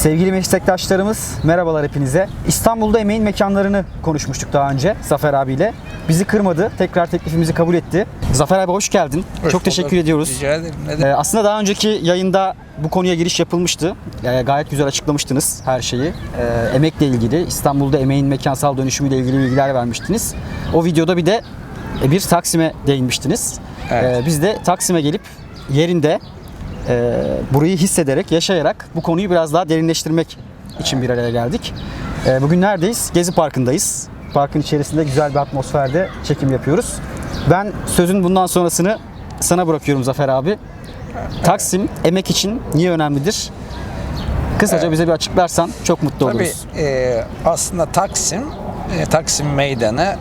Sevgili meslektaşlarımız merhabalar hepinize. İstanbul'da emeğin mekanlarını konuşmuştuk daha önce Zafer abiyle. Bizi kırmadı. Tekrar teklifimizi kabul etti. Zafer abi hoş geldin. Hoş Çok teşekkür bulduk. ediyoruz. Rica ederim. Ne Ee, aslında daha önceki yayında bu konuya giriş yapılmıştı. Ee, gayet güzel açıklamıştınız her şeyi. Ee, emekle ilgili, İstanbul'da emeğin mekansal dönüşümüyle ilgili bilgiler vermiştiniz. O videoda bir de e, bir Taksim'e değinmiştiniz. Evet. Ee, biz de Taksim'e gelip yerinde e, burayı hissederek, yaşayarak bu konuyu biraz daha derinleştirmek için bir araya geldik. E, bugün neredeyiz? Gezi Parkı'ndayız. Parkın içerisinde güzel bir atmosferde çekim yapıyoruz. Ben sözün bundan sonrasını sana bırakıyorum Zafer abi. Taksim emek için niye önemlidir? Kısaca bize bir açıklarsan çok mutlu Tabii oluruz. e, aslında Taksim, e, Taksim Meydanı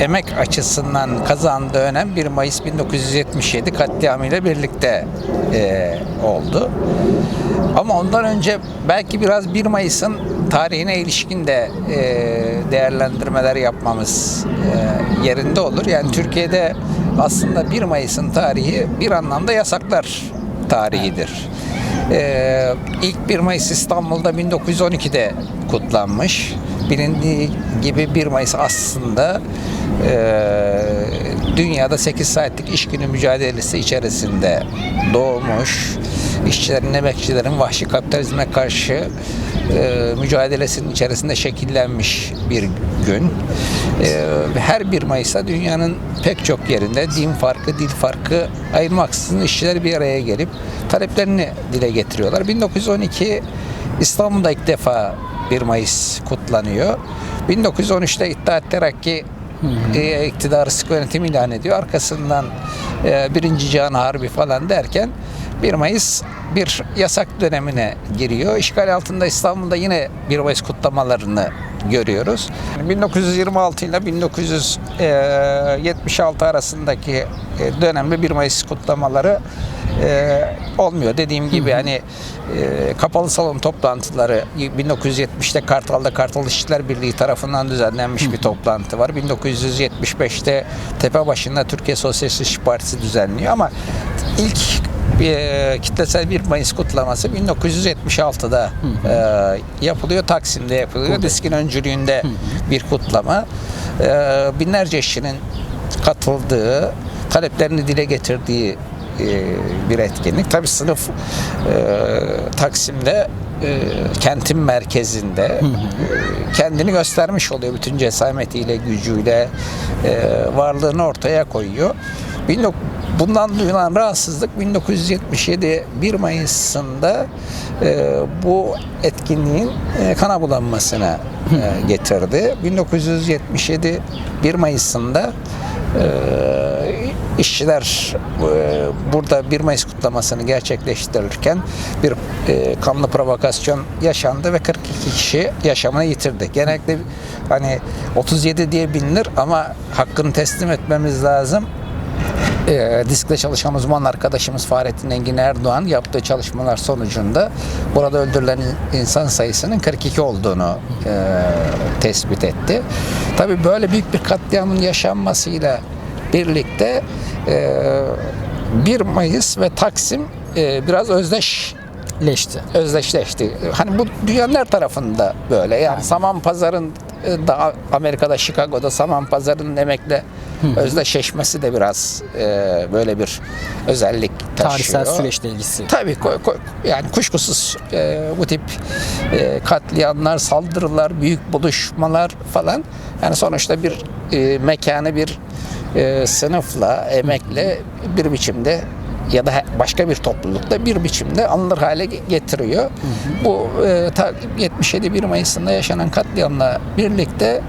emek açısından kazandığı önem 1 Mayıs 1977 katliamıyla birlikte e, oldu. Ama ondan önce belki biraz 1 Mayıs'ın tarihine ilişkin de e, değerlendirmeler yapmamız e, yerinde olur. Yani Türkiye'de aslında 1 Mayıs'ın tarihi bir anlamda yasaklar tarihidir. Ee, ilk 1 Mayıs İstanbul'da 1912'de kutlanmış. Bilindiği gibi 1 Mayıs aslında e, dünyada 8 saatlik iş günü mücadelesi içerisinde doğmuş. İşçilerin, emekçilerin vahşi kapitalizme karşı e, mücadelesinin içerisinde şekillenmiş bir gün. E, her 1 Mayıs'ta dünyanın pek çok yerinde din farkı, dil farkı ayırmaksızın işçiler bir araya gelip taleplerini dile getiriyorlar. 1912 İstanbul'da ilk defa 1 Mayıs kutlanıyor. 1913'te İttihat Terakki e, iktidarı sıkı yönetim ilan ediyor. Arkasından e, Birinci Cihan Harbi falan derken 1 Mayıs bir yasak dönemine giriyor. İşgal altında İstanbul'da yine 1 Mayıs kutlamalarını görüyoruz. 1926 ile 1976 arasındaki e, dönemde 1 Mayıs kutlamaları e, olmuyor. Dediğim gibi hani e, kapalı salon toplantıları 1970'te Kartal'da Kartal İşçiler Birliği tarafından düzenlenmiş bir toplantı var. 1975'te Tepebaşı'nda Türkiye Sosyalist İş Partisi düzenliyor ama ilk bir e, kitlesel 1 Mayıs kutlaması 1976'da e, yapılıyor. Taksim'de yapılıyor. Diskin öncülüğünde bir kutlama. E, binlerce işçinin katıldığı, taleplerini dile getirdiği e, bir etkinlik. Tabii sınıf e, Taksim'de e, kentin merkezinde e, kendini göstermiş oluyor bütün cesametiyle, gücüyle e, varlığını ortaya koyuyor. 19 Bundan duyulan rahatsızlık 1977 1 Mayıs'ında e, bu etkinliğin e, kana bulanmasına e, getirdi. 1977 1 Mayıs'ında e, işçiler e, burada 1 Mayıs kutlamasını gerçekleştirirken bir e, kanlı provokasyon yaşandı ve 42 kişi yaşamını yitirdi. Genellikle hani 37 diye bilinir ama hakkını teslim etmemiz lazım e, diskle çalışan uzman arkadaşımız Fahrettin Engin Erdoğan yaptığı çalışmalar sonucunda burada öldürülen in- insan sayısının 42 olduğunu e, tespit etti. Tabii böyle büyük bir katliamın yaşanmasıyla birlikte e, 1 Mayıs ve Taksim e, biraz özdeş Leşti. özdeşleşti. Hani bu dünyanın her tarafında böyle. Yani saman pazarın e, da Amerika'da Chicago'da saman pazarının emekle özdeşleşmesi de biraz e, böyle bir özellik taşıyor. Tarihsel süreçle ilgisi. Tabii ko- ko- yani kuşkusuz e, bu tip e, katliamlar, saldırılar, büyük buluşmalar falan yani sonuçta bir e, mekanı bir e, sınıfla, emekle bir biçimde ya da başka bir toplulukta bir biçimde alınır hale ge- getiriyor. Bu e, ta, 77 1 Mayıs'ında yaşanan katliamla birlikte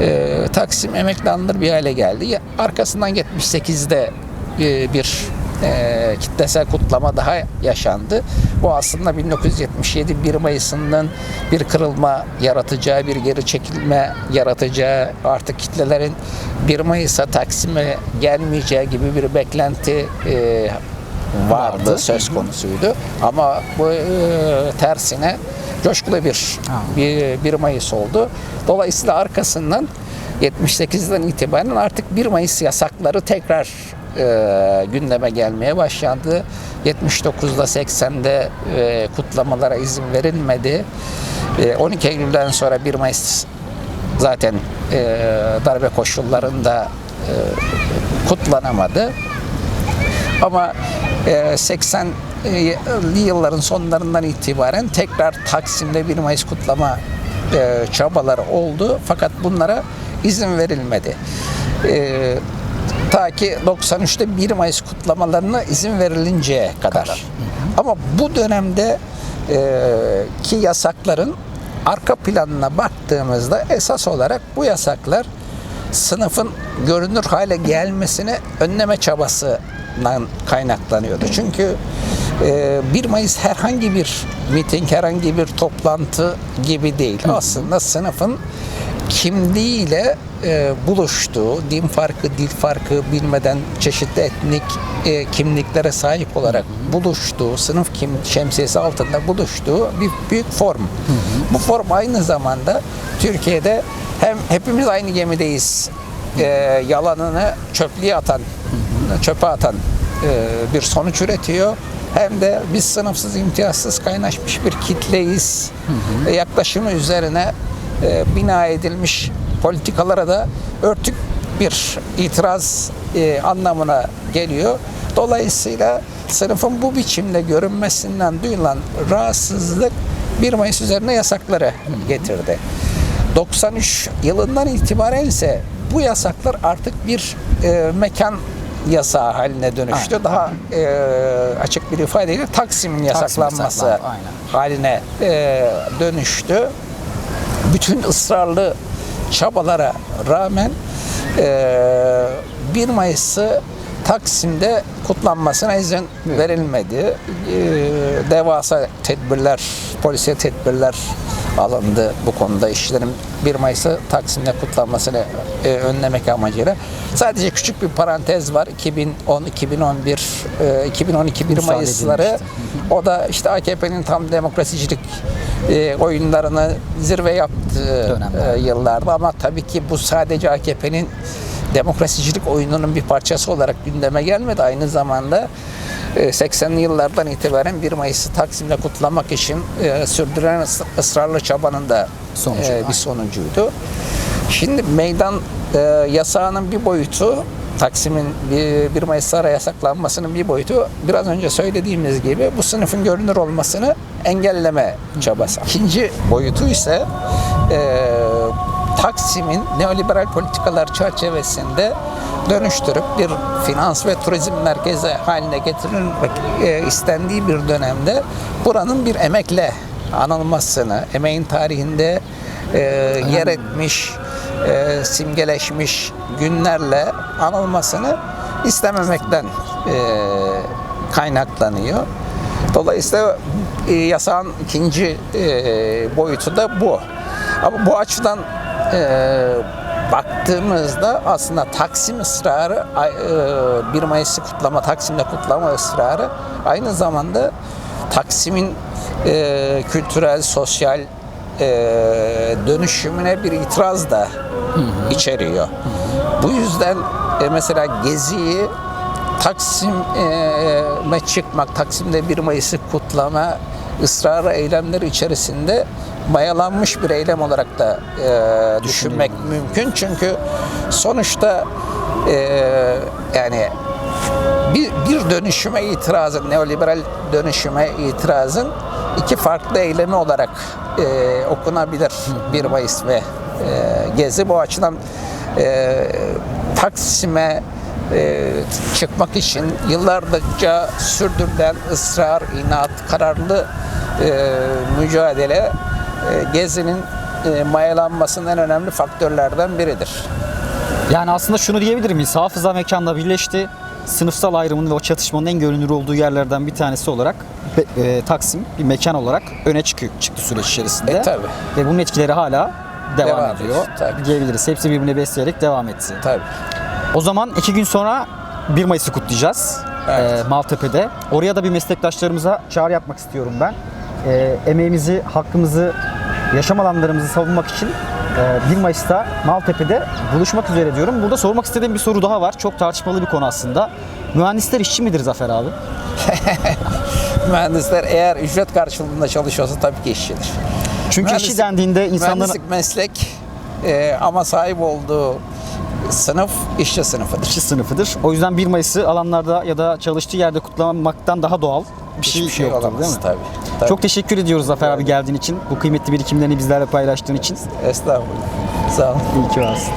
e, Taksim emekli alınır bir hale geldi. Arkasından 78'de e, bir e, kitlesel kutlama daha yaşandı. Bu aslında 1977 1 Mayıs'ının bir kırılma yaratacağı, bir geri çekilme yaratacağı, artık kitlelerin 1 Mayıs'a Taksim'e gelmeyeceği gibi bir beklenti e, vardı, Vardı. söz konusuydu. Ama bu e, tersine coşkulu bir, bir 1 Mayıs oldu. Dolayısıyla arkasından 78'den itibaren artık 1 Mayıs yasakları tekrar e, gündeme gelmeye başlandı. 79'da 80'de e, kutlamalara izin verilmedi. E, 12 Eylül'den sonra 1 Mayıs zaten e, darbe koşullarında e, kutlanamadı. Ama 80'li yılların sonlarından itibaren tekrar Taksim'de 1 Mayıs kutlama e, çabaları oldu. Fakat bunlara izin verilmedi. E, ta ki 93'te 1 Mayıs kutlamalarına izin verilinceye kadar. Ama bu dönemde e, ki yasakların arka planına baktığımızda esas olarak bu yasaklar sınıfın görünür hale gelmesini önleme çabasından kaynaklanıyordu. Çünkü e, 1 Mayıs herhangi bir miting, herhangi bir toplantı gibi değil. Aslında sınıfın kimliğiyle e, buluştuğu, din farkı, dil farkı bilmeden çeşitli etnik e, kimliklere sahip olarak buluştuğu, sınıf kim şemsiyesi altında buluştuğu bir büyük form. Bu form aynı zamanda Türkiye'de hem hepimiz aynı gemideyiz e, yalanını çöplüğe atan, çöpe atan e, bir sonuç üretiyor. Hem de biz sınıfsız, imtiyazsız kaynaşmış bir kitleyiz. E, yaklaşımı üzerine e, bina edilmiş politikalara da örtük bir itiraz e, anlamına geliyor. Dolayısıyla sınıfın bu biçimde görünmesinden duyulan rahatsızlık 1 Mayıs üzerine yasakları getirdi. 93 yılından itibaren ise bu yasaklar artık bir e, mekan yasağı haline dönüştü. Daha e, açık bir ifadeyle Taksim'in yasaklanması aynen. haline e, dönüştü. Bütün ısrarlı çabalara rağmen e, 1 Mayıs'ı Taksim'de kutlanmasına izin verilmedi. E, devasa tedbirler, polisiye tedbirler alındı bu konuda işlerin 1 Mayıs'ı Taksim'de kutlanmasını e, önlemek amacıyla. Sadece küçük bir parantez var. 2010, 2011, e, 2012 1 Müsaade Mayıs'ları edilmişti. o da işte AKP'nin tam demokrasicilik e, oyunlarını zirve yaptığı Dönemler. e, yıllarda ama tabii ki bu sadece AKP'nin demokrasicilik oyununun bir parçası olarak gündeme gelmedi. Aynı zamanda 80'li yıllardan itibaren 1 Mayıs'ı Taksim'de kutlamak için e, sürdürülen ıs- ısrarlı çabanın da Sonucu, e, bir sonucuydu. Şimdi meydan e, yasağının bir boyutu Taksim'in bir- 1 Mayıs ara yasaklanmasının bir boyutu biraz önce söylediğimiz gibi bu sınıfın görünür olmasını engelleme çabası. İkinci boyutu ise e, Taksim'in neoliberal politikalar çerçevesinde dönüştürüp bir finans ve turizm merkezi haline getirilmek e, istendiği bir dönemde buranın bir emekle anılmasını, emeğin tarihinde e, yer etmiş, e, simgeleşmiş günlerle anılmasını istememekten e, kaynaklanıyor. Dolayısıyla e, yasağın ikinci e, boyutu da bu. Ama bu açıdan e, baktığımızda aslında Taksim ısrarı, e, 1 Mayıs'ı kutlama, Taksim'de kutlama ısrarı aynı zamanda Taksim'in e, kültürel, sosyal e, dönüşümüne bir itiraz da içeriyor. Bu yüzden e, mesela Gezi'yi Taksim'e çıkmak, Taksim'de 1 Mayıs'ı kutlama ısrarı eylemleri içerisinde mayalanmış bir eylem olarak da e, düşünmek mümkün. Çünkü sonuçta e, yani bir, bir dönüşüme itirazın, neoliberal dönüşüme itirazın iki farklı eylemi olarak e, okunabilir 1 Mayıs ve e, Gezi. Bu açıdan e, Taksim'e e, çıkmak için yıllarca sürdürülen ısrar, inat, kararlı mücadele e, Gezi'nin e, mayalanmasının en önemli faktörlerden biridir. Yani aslında şunu diyebilir miyiz? Hafıza mekanla birleşti. Sınıfsal ayrımın ve o çatışmanın en görünür olduğu yerlerden bir tanesi olarak e, Taksim bir mekan olarak öne çıkıyor çıktı süreç içerisinde. E, tabii. Ve bunun etkileri hala devam, Devam ediyor. ediyor, tabii. Diyebiliriz. Hepsi birbirini besleyerek devam etti. Tabii. O zaman iki gün sonra 1 Mayıs'ı kutlayacağız. Evet. Ee, Maltepe'de. Oraya da bir meslektaşlarımıza çağrı yapmak istiyorum ben. Ee, emeğimizi, hakkımızı yaşam alanlarımızı savunmak için e, 1 Mayıs'ta Maltepe'de buluşmak üzere diyorum. Burada sormak istediğim bir soru daha var. Çok tartışmalı bir konu aslında. Mühendisler işçi midir Zafer abi? Mühendisler eğer ücret karşılığında çalışıyorsa tabii ki işçidir. Çünkü işçi Mühendislik- dendiğinde insanların Mühendislik meslek e, ama sahip olduğu sınıf işçi sınıfıdır. işçi sınıfıdır. O yüzden 1 Mayıs'ı alanlarda ya da çalıştığı yerde kutlamaktan daha doğal bir şey, Hiçbir şey yoktur olamaz değil mi? tabii. Tabii. Çok teşekkür ediyoruz Zafer abi geldiğin için. Bu kıymetli birikimlerini bizlerle paylaştığın için. Estağfurullah. Sağ olun. İyi ki varsın.